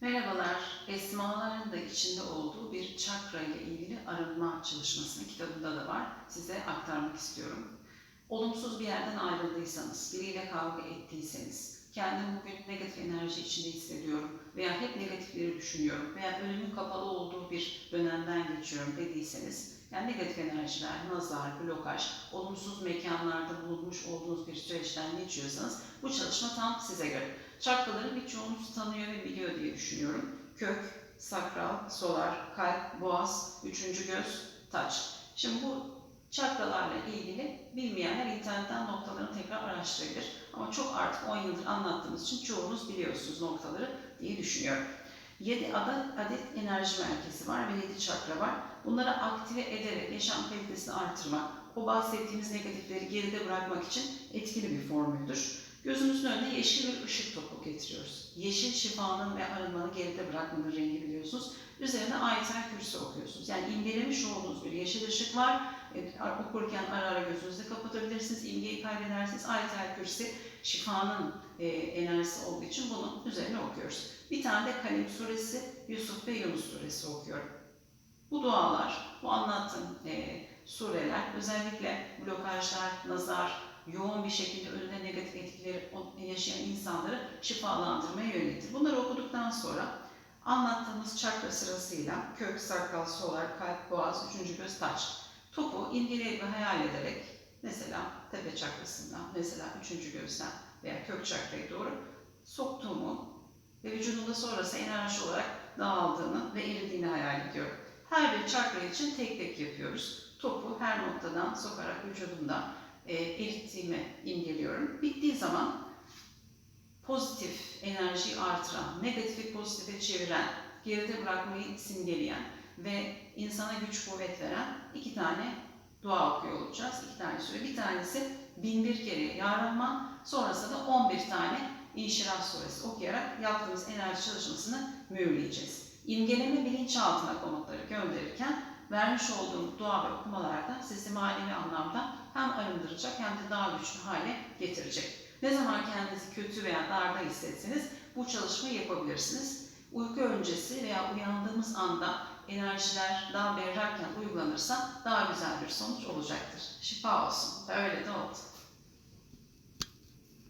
Merhabalar, Esmaların da içinde olduğu bir çakra ile ilgili arınma çalışmasını kitabında da var. Size aktarmak istiyorum. Olumsuz bir yerden ayrıldıysanız, biriyle kavga ettiyseniz, kendimi bugün negatif enerji içinde hissediyorum veya hep negatifleri düşünüyorum veya önümün kapalı olduğu bir dönemden geçiyorum dediyseniz, yani negatif enerjiler, nazar, blokaj, olumsuz mekanlarda bulunmuş olduğunuz bir süreçten geçiyorsanız bu çalışma tam size göre. Çakraları birçoğunuz tanıyor ve biliyor diye düşünüyorum. Kök, sakral, solar, kalp, boğaz, üçüncü göz, taç. Şimdi bu çakralarla ilgili bilmeyenler internetten noktalarını tekrar araştırabilir. Ama çok artık 10 yıldır anlattığımız için çoğunuz biliyorsunuz noktaları diye düşünüyorum. 7 adet, adet enerji merkezi var ve 7 çakra var. Bunları aktive ederek yaşam kalitesini artırmak, o bahsettiğimiz negatifleri geride bırakmak için etkili bir formüldür. Gözümüzün önüne yeşil bir ışık topu getiriyoruz. Yeşil şifanın ve arınmanın geride bırakmanın rengi biliyorsunuz. Üzerine ayetel kürsü okuyorsunuz. Yani imgelemiş olduğunuz bir yeşil ışık var. E, okurken ara ara gözünüzü kapatabilirsiniz. İmgeyi kaybedersiniz. Ayetel kürsü şifanın e, enerjisi olduğu için bunun üzerine okuyoruz. Bir tane de Kalem suresi, Yusuf ve Yunus suresi okuyorum. Bu dualar, bu anlattığım e, sureler özellikle blokajlar, nazar, yoğun bir şekilde etkileri yaşayan insanları şifalandırmaya yönelir. Bunları okuduktan sonra anlattığımız çakra sırasıyla kök, sakral, solar, kalp, boğaz, üçüncü göz, taç. Topu imgeleyip ve hayal ederek mesela tepe çakrasından, mesela üçüncü gözden veya kök çakraya doğru soktuğumu ve vücudumda sonrası enerji olarak dağıldığını ve eridiğini hayal ediyorum. Her bir çakra için tek tek yapıyoruz. Topu her noktadan sokarak vücudumda e, erittiğimi imgeliyorum. Bittiği zaman pozitif enerjiyi artıran, negatifi pozitife çeviren, geride bırakmayı simgeleyen ve insana güç kuvvet veren iki tane dua okuyor olacağız. İki tane süre. Bir tanesi bin bir kere yarınma, sonrasında da 11 tane İnşirah suresi okuyarak yaptığımız enerji çalışmasını mühürleyeceğiz. İmgeleme bilinçaltına komutları gönderirken vermiş olduğum dua ve okumalarda sizi manevi anlamda hem arındıracak hem de daha güçlü hale getirecek. Ne zaman kendinizi kötü veya darda hissetseniz bu çalışmayı yapabilirsiniz. Uyku öncesi veya uyandığımız anda enerjiler daha berrakken uygulanırsa daha güzel bir sonuç olacaktır. Şifa olsun. Öyle de oldu.